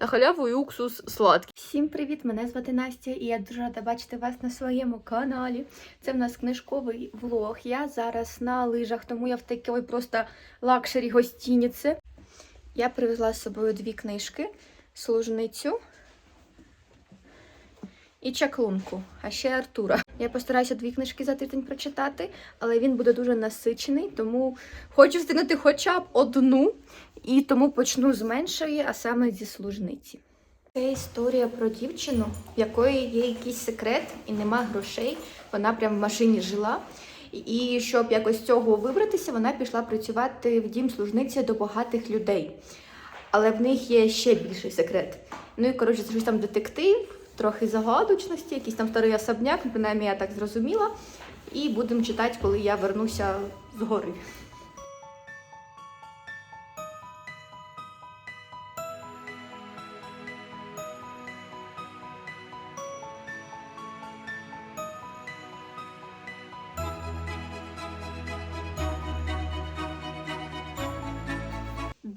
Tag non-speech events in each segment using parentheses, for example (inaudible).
на халяву і уксус сладкий. Всім привіт! Мене звати Настя, і я дуже рада бачити вас на своєму каналі. Це в нас книжковий влог. Я зараз на лижах, тому я в такій просто лакшері гостиниці. Я привезла з собою дві книжки: служницю і чаклунку, а ще Артура. Я постараюся дві книжки за тиждень прочитати, але він буде дуже насичений, тому хочу встигнути хоча б одну, і тому почну з меншої, а саме зі служниці. Це історія про дівчину, в якої є якийсь секрет і нема грошей. Вона прям в машині жила. І щоб якось цього вибратися, вона пішла працювати в дім служниці до багатих людей. Але в них є ще більший секрет. Ну і коротше, це щось там детектив, трохи загадочності, якийсь там старий особняк, принаймні я так зрозуміла. І будемо читати, коли я вернуся з гори.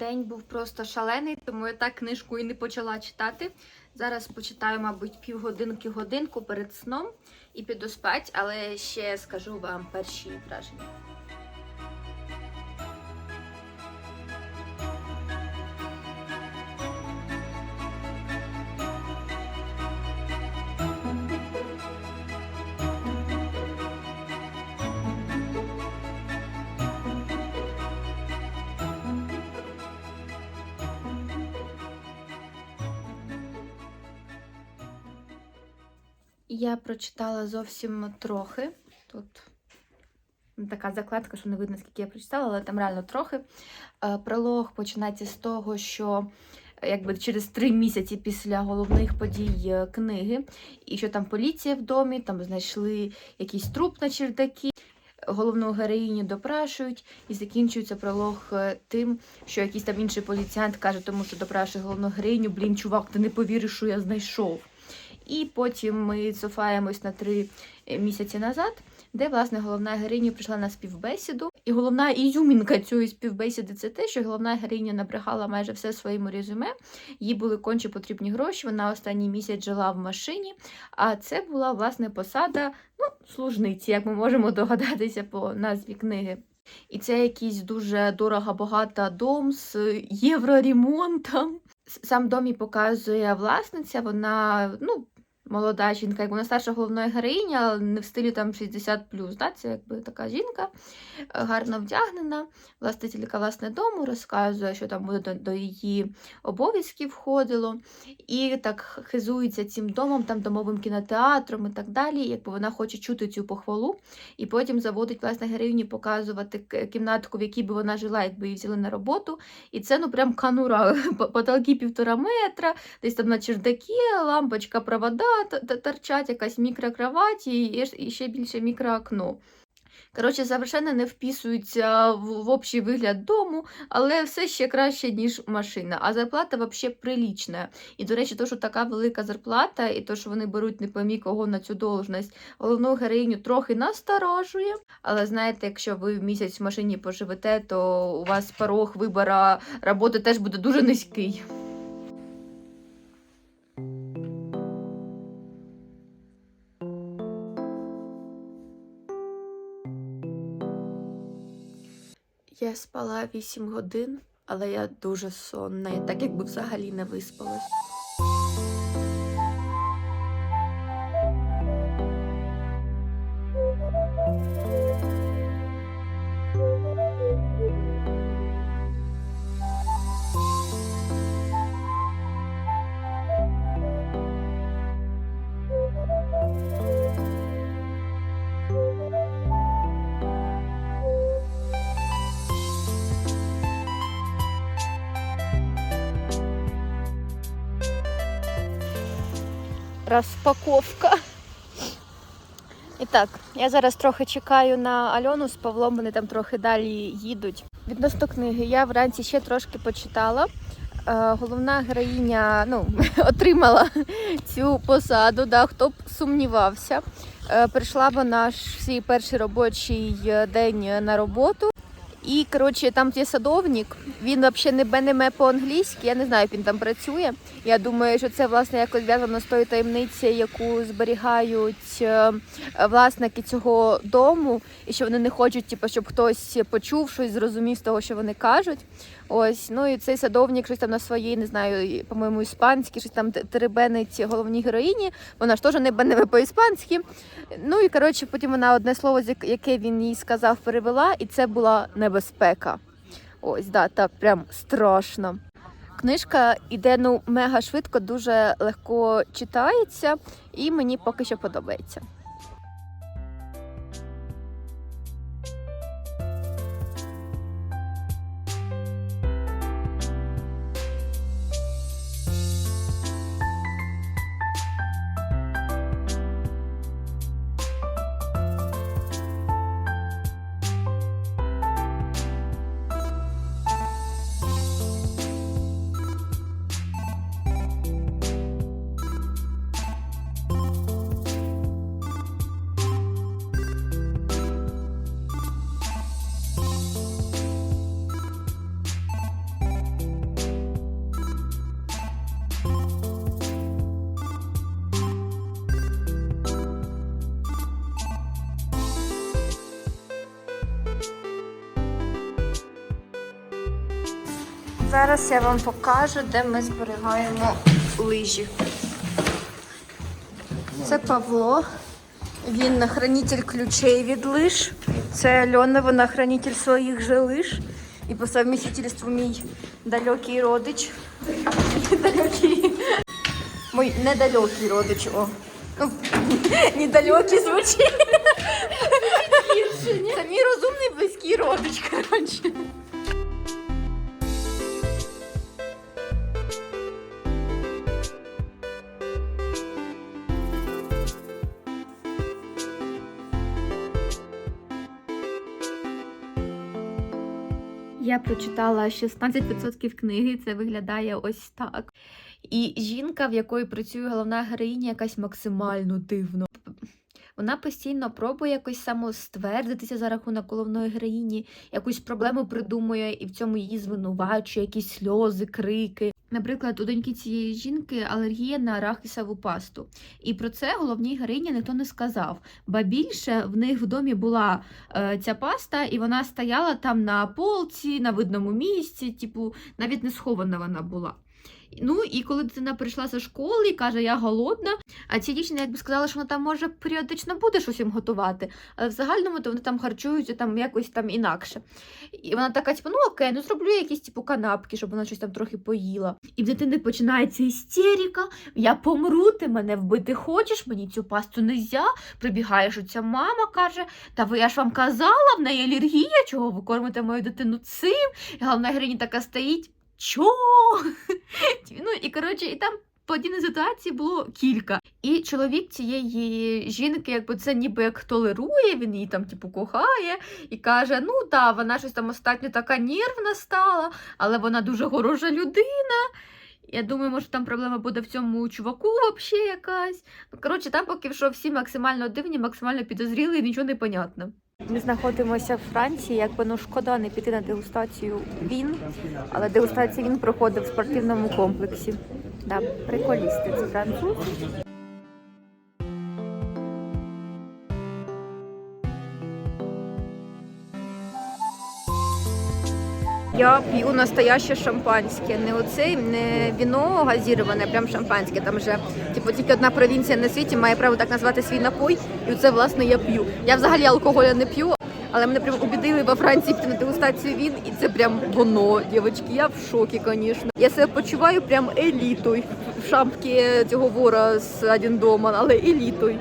День був просто шалений, тому я так книжку і не почала читати. Зараз почитаю, мабуть, півгодинки годинку перед сном і піду спать, але ще скажу вам перші враження. Я прочитала зовсім трохи. Тут така закладка, що не видно, скільки я прочитала, але там реально трохи. Е, Пролог починається з того, що е, якби через три місяці після головних подій е, книги, і що там поліція в домі, там знайшли якийсь труп на чердакі. Головну героїню допрашують, і закінчується пролог тим, що якийсь там інший поліціянт каже, тому що допрашує головну героїню, блін, чувак, ти не повіриш, що я знайшов. І потім ми цофаємось на три е, місяці назад, де власне головна героїня прийшла на співбесіду. І головна ізюмінка цієї співбесіди це те, що головна героїня набрехала майже все своєму резюме. Їй були конче потрібні гроші. Вона останній місяць жила в машині. А це була власне посада ну, служниці, як ми можемо догадатися по назві книги. І це якийсь дуже дорого багата дом з євроремонтом. Сам дом і показує власниця, вона ну, молода жінка, як вона старша головної героїня, але не в стилі там 60 да? це якби така жінка, е, гарно вдягнена, властителька власне дому, розказує, що там до, до її обов'язків входило, і так хизується цим домом, там домовим кінотеатром і так далі. Якби вона хоче чути цю похвалу, і потім заводить власне героїні показувати кімнатку, в якій би вона жила, якби її взяли на роботу. І це ну прям канура. (laughs) Потолки півтора метра, десь там на чердакі, лампочка, провода торчать, якась мікрокровать і ще більше мікроокно. Коротше, совершенно не вписується в, общий вигляд дому, але все ще краще, ніж машина. А зарплата взагалі прилічна. І, до речі, то, що така велика зарплата, і то, що вони беруть не поймі кого на цю должність, головну героїню трохи насторожує. Але знаєте, якщо ви місяць в машині поживете, то у вас порог вибору роботи теж буде дуже низький. Я спала 8 годин, але я дуже сонна, я так якби взагалі не виспалась. Розпаковка. І так, я зараз трохи чекаю на Альону з Павлом, вони там трохи далі їдуть. Відносно книги, я вранці ще трошки почитала. Е, головна героїня ну, (laughs) отримала цю посаду, да, хто б сумнівався. Е, прийшла вона ж свій перший робочий е, день на роботу. І коротше, там є садовник. Він взагалі не бенеме по-англійськи. Я не знаю, як він там працює. Я думаю, що це власне якось зв'язано з тою таємницею, яку зберігають е, власники цього дому, і що вони не хочуть, типу, щоб хтось почув щось, зрозумів з того, що вони кажуть. Ось, ну і цей садовник щось там на своїй, не знаю, по-моєму, іспанській, щось там теребенить головній героїні. Вона ж теж не бенеме по-іспанськи. Ну і коротше, потім вона одне слово, яке він їй сказав, перевела, і це була небезпека. Ось, да, так, прям страшно. Книжка іде ну мега швидко, дуже легко читається, і мені поки що подобається. Зараз я вам покажу, де ми зберігаємо лижі. Це Павло. Він хранитель ключей від лиж. Це Альона, вона хранитель своїх же лиж. І по совмістительству мій далекий родич. (laughs) Далекий. Мой недалекий родич. О. Ну, (laughs) Недалекий звучить. Це мій розумний близький родич, коротше. Я прочитала 16% книги, це виглядає ось так. І жінка, в якої працює головна героїня, якась максимально дивно. Вона постійно пробує якось самоствердитися за рахунок головної героїні, якусь проблему придумує і в цьому її звинувачує, якісь сльози, крики. Наприклад, у доньки цієї жінки алергія на арахісову пасту. І про це головній героїні ніхто не сказав. Ба більше в них в домі була е, ця паста, і вона стояла там на полці, на видному місці, типу, навіть не схована вона була. Ну і коли дитина прийшла зі школи і каже, я голодна, а ця дівчина якби сказала, що вона там може періодично буде щось їм готувати, але в загальному то вони там харчуються там якось там інакше. І вона така, типу, ну окей, ну зроблю якісь типу канапки, щоб вона щось там трохи поїла. І в дитини починається істерика, я помру, ти мене вбити хочеш, мені цю пасту нельзя. Прибігаєш оця мама каже, та ви я ж вам казала, в неї алергія, чого ви кормите мою дитину цим? І головна героїня така стоїть. Чо? (laughs) ну і коротше, і там подібних ситуацій було кілька. І чоловік цієї жінки, якби це ніби як толерує, він її там, типу, кохає і каже: ну так, вона щось там остатньо така нервна стала, але вона дуже хороша людина. Я думаю, може там проблема буде в цьому чуваку взагалі якась. Ну, коротше, там поки що всі максимально дивні, максимально підозріли, і нічого не понятно. Ми знаходимося в Франції, якби ну шкода не піти на дегустацію він, але дегустація він проходить в спортивному комплексі. Да, приколісти, це француз. Я п'ю настояще шампанське, не оцей, не віно газіроване, прям шампанське. Там вже типу тільки одна провінція на світі має право так назвати свій напой, і це власне я п'ю. Я взагалі алкоголя не п'ю, але мене прям убідили во Франції на дегустацію він, і це прям воно, дівчатки. Я в шокі, звісно. Я себе почуваю прям елітою в шапці цього вора з один дома, але елітою.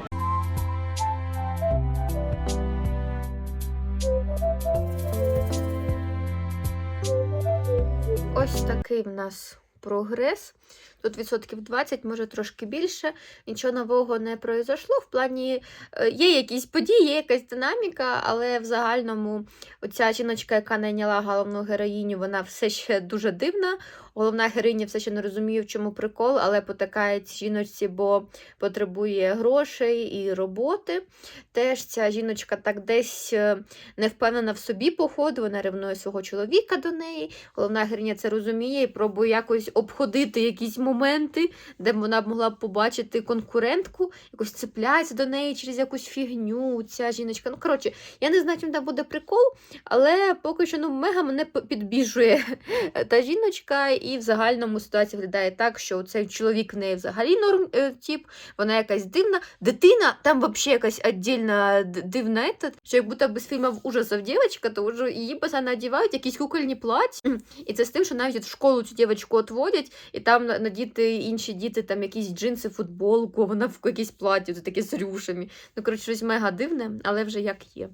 Нас прогрес. Тут відсотків 20, може трошки більше. Нічого нового не произошло. В плані е, є якісь події, є якась динаміка, але в загальному оця жіночка, яка найняла головну героїню, вона все ще дуже дивна. Головна героїня все ще не розуміє, в чому прикол, але потакає жіночці, бо потребує грошей і роботи. Теж ця жіночка так десь е, не впевнена в собі, походу, вона ревнує свого чоловіка до неї. Головна героїня це розуміє і пробує якось обходити якісь моменти, де вона б могла б побачити конкурентку, якось цепляється до неї через якусь фігню. Ця жіночка. Ну, коротше, я не знаю, чим там буде прикол, але поки що ну, мега мене підбіжує (laughs) та жіночка, і в загальному ситуація виглядає так, що цей чоловік в неї взагалі норм е, тип, вона якась дивна. Дитина там взагалі якась віддільна дивна, ета, що як будто без фільмів ужасів дівчинка, то вже її постійно одягають якісь кукольні плаття. (clears throat) І це з тим, що навіть в школу цю дівчинку відводять, і там надіти інші діти, там якісь джинси, футболку, вона в якійсь платі, таке з рюшами. Ну, коротше, щось мега дивне, але вже як є.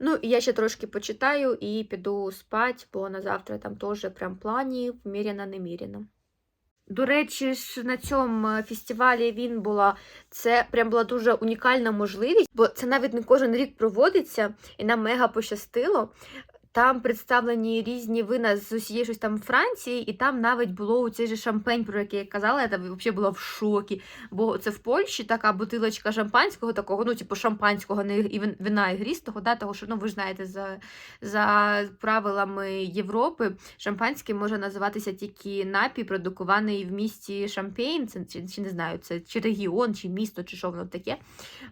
Ну, я ще трошки почитаю і піду спать, бо на завтра там теж прям плані вміряно-неміряно. До речі, ж на цьому е, фестивалі він була це прям була дуже унікальна можливість, бо це навіть не кожен рік проводиться, і нам мега пощастило. Там представлені різні вина з усієї щось там Франції, і там навіть було у цей же шампень, про який я казала, я там взагалі була в шокі. Бо це в Польщі така бутилочка шампанського, такого, ну, типу, шампанського, не і вин- вина ігрістого, да, того, що ну, ви ж знаєте, за, за правилами Європи, шампанське може називатися тільки напій, продукований в місті Шампейн, це чи, чи не знаю, це чи регіон, чи місто, чи що воно таке.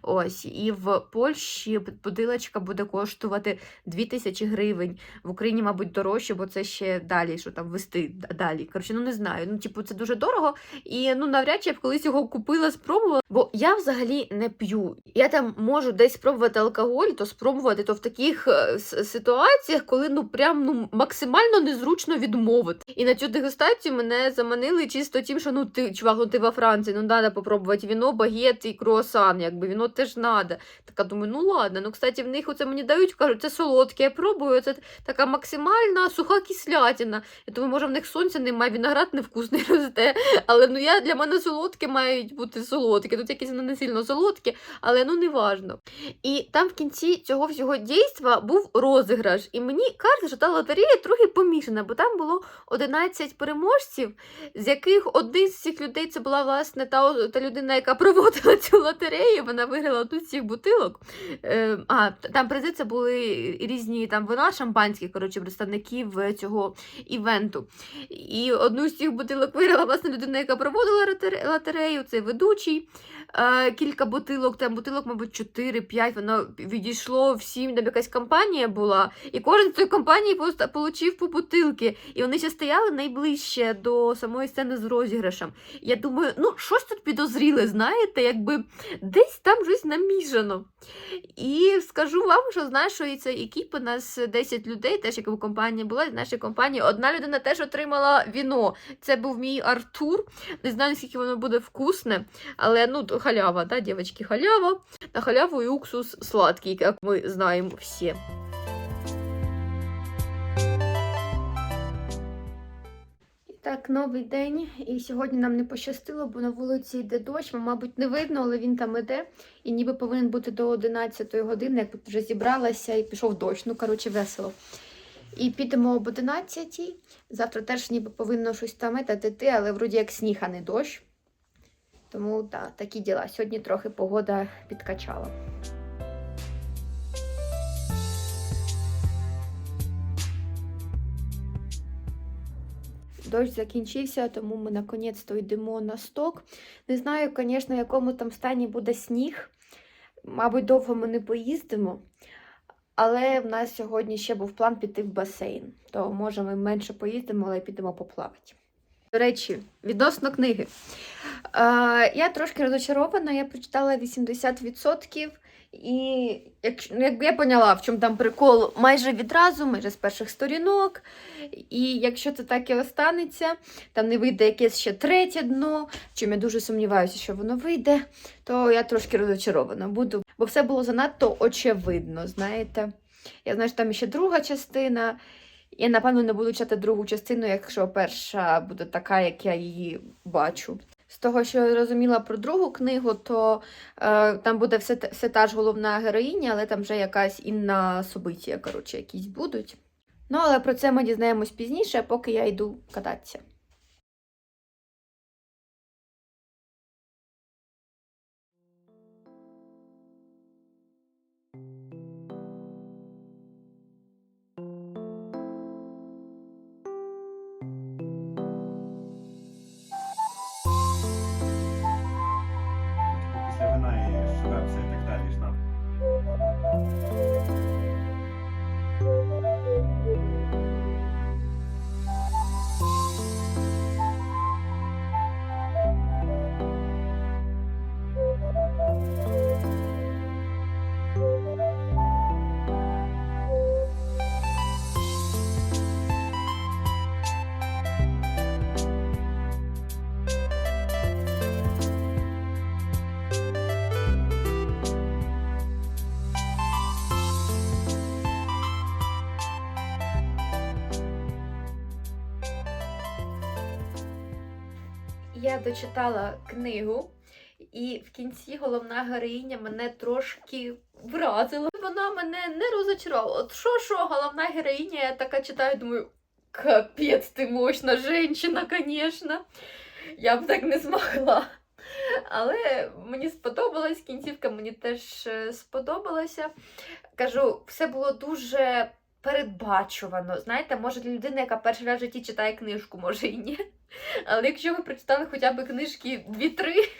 Ось, і в Польщі бутилочка буде коштувати 2000 гривень. В Україні, мабуть, дорожче, бо це ще далі, що там вести далі. Коротше, ну не знаю. Ну, типу, це дуже дорого. І ну навряд чи я б колись його купила, спробувала. Бо я взагалі не п'ю. Я там можу десь спробувати алкоголь, то спробувати то в таких е, ситуаціях, коли ну прям ну максимально незручно відмовити. І на цю дегустацію мене заманили чисто тим, що ну ти чувак, ну ти во Франції, ну треба попробувати віно, багет і круасан, якби віно теж треба. Така думаю, ну ладно. Ну, кстати, в них оце мені дають, кажуть, це солодке, я пробую, це така максимальна суха кислятина. Я думаю, може в них сонця немає, виноград невкусний (laughs) росте. Але ну я для мене солодке мають бути солодкі. Тут якісь не сильно солодкі, але ну не важно. І там в кінці цього всього дійства був розіграш. І мені кажеться, що та лотерея трохи помішана, бо там було 11 переможців, з яких один з цих людей це була власне та, та людина, яка проводила (laughs) цю лотерею. Вона виграла одну цих бутилок. Е, а, там призи це були різні там вина шампанські, коротше, представників е, цього івенту. І одну з цих бутилок виграла власне людина, яка проводила лотерею, це ведучий. Е, кілька бутилок, там бутилок, мабуть, 4-5, воно відійшло всім, там якась компанія була, і кожен з цієї компанії просто по бутилки. І вони ще стояли найближче до самої сцени з розіграшем. Я думаю, ну щось тут підозріле, знаєте, якби десь там щось намішано. І скажу вам, що знаєш, що і це екіп, у нас 10 людей, теж як компанія була, і в нашій компанії одна людина теж отримала віно. Це був мій Артур. Не знаю, наскільки воно буде вкусне, але ну, халява, да, дівчатки, халява. На халяву і уксус сладкий, як ми знаємо всі. Так, новий день, і сьогодні нам не пощастило, бо на вулиці йде дощ, мабуть, не видно, але він там іде. І ніби повинен бути до 11 години, як вже зібралася і пішов дощ. Ну, коротше, весело. І підемо об 11. Завтра теж ніби повинно щось там етати але вроді як сніг, а не дощ. Тому так, такі діла. Сьогодні трохи погода підкачала. Дощ закінчився, тому ми наконець-то йдемо на сток. Не знаю, звісно, в якому там стані буде сніг. Мабуть, довго ми не поїздимо. Але в нас сьогодні ще був план піти в басейн. То може ми менше поїздимо, але підемо поплавати. До речі, відносно книги. Е, я трошки розочарована, я прочитала 80%. І як, ну, якби я поняла, в чому там прикол майже відразу, майже з перших сторінок. І якщо це так і останеться, там не вийде якесь ще третє дно, в чому я дуже сумніваюся, що воно вийде, то я трошки розочарована буду. Бо все було занадто очевидно, знаєте. Я знаю, що там ще друга частина, Я, напевно, не буду читати другу частину, якщо перша буде така, як я її бачу. З того, що я зрозуміла про другу книгу, то е, там буде все, все та ж головна героїня, але там вже якась інна собиття, коротше, якісь будуть. Ну, але про це ми дізнаємось пізніше, поки я йду кататися. Дочитала книгу, і в кінці головна героїня мене трошки вразила. Вона мене не розочарувала. От що, що головна героїня, я така читаю, думаю, капець, ти мощна жінка, звісно. Я б так не змогла. Але мені сподобалась, кінцівка мені теж е, сподобалася. Кажу, все було дуже передбачувано. Знаєте, може для людини, яка перший раз в житті читає книжку, може і ні. Але якщо ви прочитали хоча б книжки 2-3,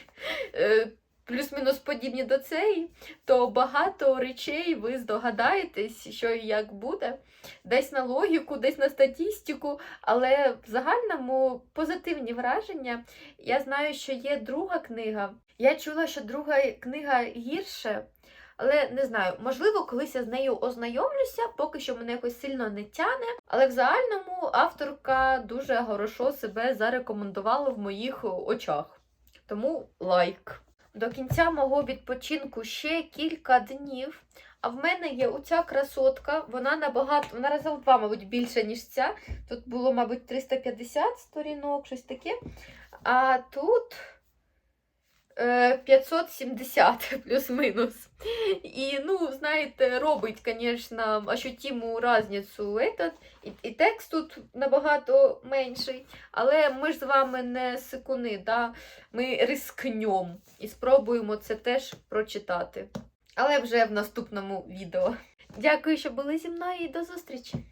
е, плюс-мінус подібні до цієї, то багато речей ви здогадаєтесь, що і як буде. Десь на логіку, десь на статистику, але в загальному позитивні враження. Я знаю, що є друга книга. Я чула, що друга книга гірше. Але не знаю, можливо, колись я з нею ознайомлюся, поки що мене якось сильно не тяне. Але в загальному авторка дуже хорошо себе зарекомендувала в моїх очах. Тому лайк. До кінця мого відпочинку ще кілька днів. А в мене є оця красотка, вона набагато, вона разом два, мабуть, більше, ніж ця. Тут було, мабуть, 350 сторінок, щось таке. А тут 570 (laughs) плюс-минус. І, ну, знаєте, робить, звісно, ощутиму разницю этот. І, і текст тут набагато менший. Але ми ж з вами не сикуни, да? ми рискнем і спробуємо це теж прочитати. Але вже в наступному відео. Дякую, що були зі мною і до зустрічі!